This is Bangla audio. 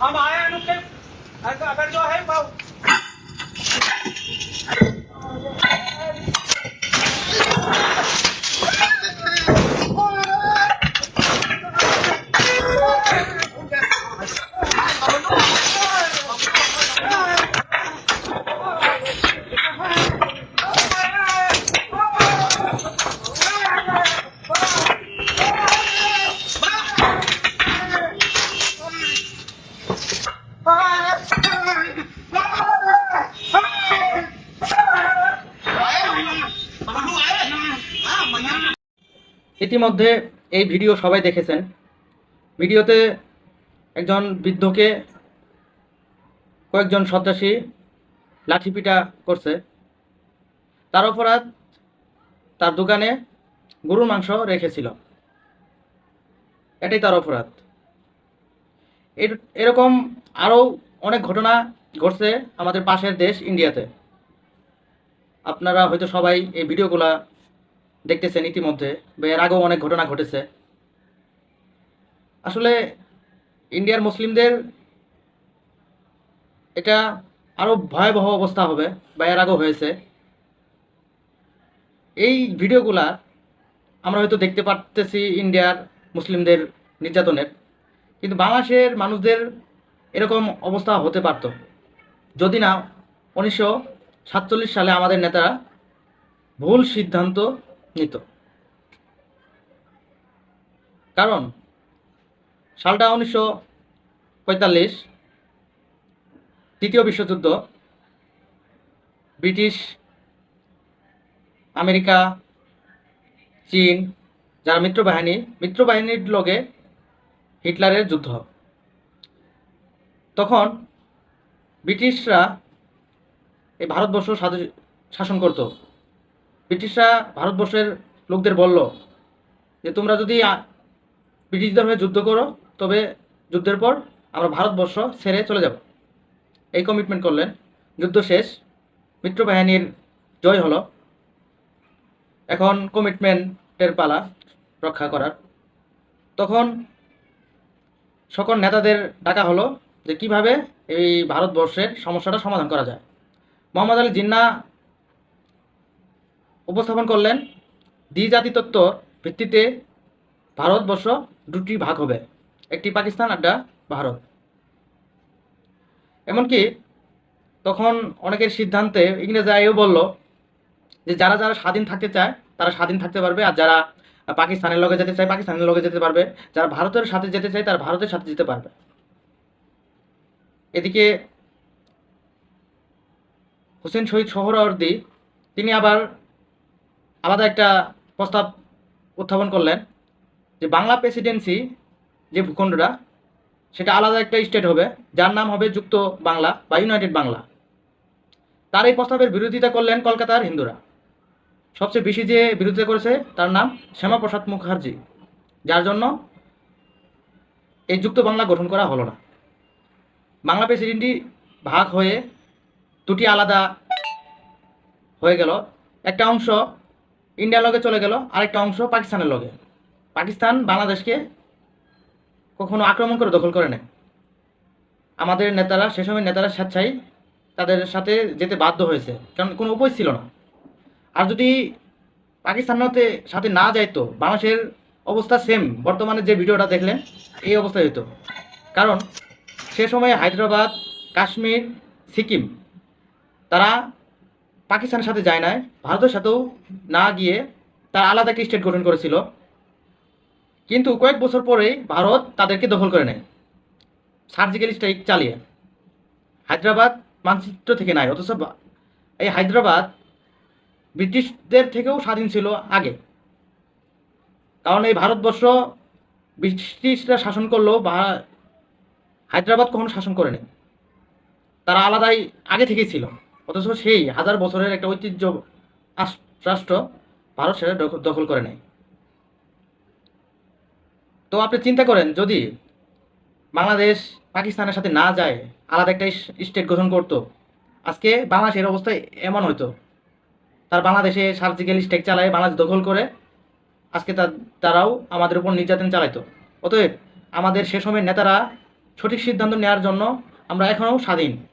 हम आए अनुप अगर जो है ইতিমধ্যে এই ভিডিও সবাই দেখেছেন। ভিডিওতে একজন বৃদ্ধকে কয়েকজন সন্ত্রাসী লাঠিপিটা করছে। তার অপরাধ তার দোকানে গরুর মাংস রেখেছিল। এটাই তার অপরাধ। এর- এরকম আরও অনেক ঘটনা ঘটছে আমাদের পাশের দেশ ইন্ডিয়াতে। আপনারা হয়তো সবাই এই ভিডিওগুলা দেখতেছেন ইতিমধ্যে বা এর আগেও অনেক ঘটনা ঘটেছে। আসলে ইন্ডিয়ার মুসলিমদের এটা আরও ভয়াবহ অবস্থা হবে বা এর আগেও হয়েছে। এই ভিডিওগুলা আমরা হয়তো দেখতে পারতেছি ইন্ডিয়ার মুসলিমদের নির্যাতনের, কিন্তু বাংলাদেশের মানুষদের এরকম অবস্থা হতে পারত। যদি না, উনিশশো সাতচল্লিশ সালে আমাদের নেতারা ভুল সিদ্ধান্ত নিত। কারণ, সালটা উনিশশো পঁয়তাল্লিশ তৃতীয় বিশ্বযুদ্ধ, ব্রিটিশ, আমেরিকা, চীন, যারা মিত্রবাহিনী, মিত্রবাহিনীর লগে হিটলারের যুদ্ধ। তখন ব্রিটিশরা এই ভারতবর্ষ শাসন করতো। ব্রিটিশরা ভারতবর্ষের লোকদের বলল যে, তোমরা যদি ব্রিটিশদের হয়ে যুদ্ধ করো, তবে যুদ্ধের পর আমরা ভারতবর্ষ ছেড়ে চলে যাব। এই কমিটমেন্ট করলেন। যুদ্ধ শেষ। মিত্রবাহিনীর জয় হলো। এখন কমিটমেন্টের পালা রক্ষা করার। তখন সকল নেতাদের ডাকা হলো যে, কীভাবে এই ভারতবর্ষের সমস্যাটা সমাধান করা যায়? মোহাম্মদ আলী জিন্না উপস্থাপন করলেন দ্বিজাতি তত্ত্ব ভিত্তিতে ভারতবর্ষ দুটি ভাগ হবে, একটি পাকিস্তান আড্ডা ভারত। এমনকি তখন অনেকের সিদ্ধান্তে ইংরেজরা এও বলল যে যারা যারা স্বাধীন থাকতে চায়, তারা স্বাধীন থাকতে পারবে, আর যারা পাকিস্তানের লগে যেতে চায়, পাকিস্তানের লগে যেতে পারবে। যারা ভারতের সাথে যেতে চায়, তারা ভারতের সাথে যেতে পারবে। এদিকে হোসেন শহীদ সোহরাওয়ার্দী তিনি আবার আলাদা একটা প্রস্তাব উত্থাপন করলেন যে বাংলা প্রেসিডেন্সি যে ভূখণ্ডটা, সেটা আলাদা একটা স্টেট হবে, যার নাম হবে যুক্ত বাংলা বা ইউনাইটেড বাংলা। তার এই প্রস্তাবের বিরোধিতা করলেন কলকাতার হিন্দুরা। সবচেয়ে বেশি যে বিরোধিতা করেছে, তার নাম শ্যামাপ্রসাদ মুখার্জি, যার জন্য এই যুক্ত বাংলা গঠন করা হলো না। বাংলা প্রেসিডেন্টই ভাগ হয়ে দুটি আলাদা হয়ে গেল। একটা অংশ ইন্ডিয়ার লগে চলে গেল, আরেকটা অংশ পাকিস্তানের লগে। পাকিস্তান বাংলাদেশকে কখনো আক্রমণ করে দখল করে নেয়। আমাদের নেতারা সে সময় নেতারা স্বেচ্ছায় তাদের সাথে যেতে বাধ্য হয়েছে, কারণ কোনো উপায় ছিল না। আর যদি পাকিস্তানতে সাথে না যাইতো, বাংলাদেশের অবস্থা সেম বর্তমানে যে ভিডিওটা দেখলেন, এই অবস্থা হতো কারণ সে সময় হায়দ্রাবাদ, কাশ্মীর, সিকিম, তারা পাকিস্তানের সাথে যায় নাই, ভারতের সাথেও না গিয়ে তারা আলাদা একটি স্টেট গঠন করেছিল। কিন্তু কয়েক বছর পরেই ভারত তাদেরকে দখল করে নেয়। সার্জিক্যাল স্ট্রাইক চালিয়ে। হায়দ্রাবাদ মানচিত্র থেকে নাই, অথচ এই হায়দ্রাবাদ ব্রিটিশদের থেকেও স্বাধীন ছিল আগে। কারণ এই ভারতবর্ষ ব্রিটিশরা শাসন করলেও বা হায়দ্রাবাদ কখনো শাসন করেনি। তারা আলাদাই আগে থেকেই ছিল। অথচ সেই হাজার বছরের একটা ঐতিহ্য রাষ্ট্র ভারত সেটা দখ- দখল করে নেয়। তো আপনি চিন্তা করেন, যদি বাংলাদেশ পাকিস্তানের সাথে না যায়, আলাদা একটা স্টেট গঠন করতো, আজকে বাংলাদেশের অবস্থা এমন হতো তার বাংলাদেশে সার্জিক্যাল স্ট্রাইক চালায়, বাংলাদেশ দখল করে, আজকে তার তারাও আমাদের উপর নির্যাতন চালাইতো। অতএব আমাদের সে সময় নেতারা সঠিক সিদ্ধান্ত নেওয়ার জন্য আমরা এখনও স্বাধীন।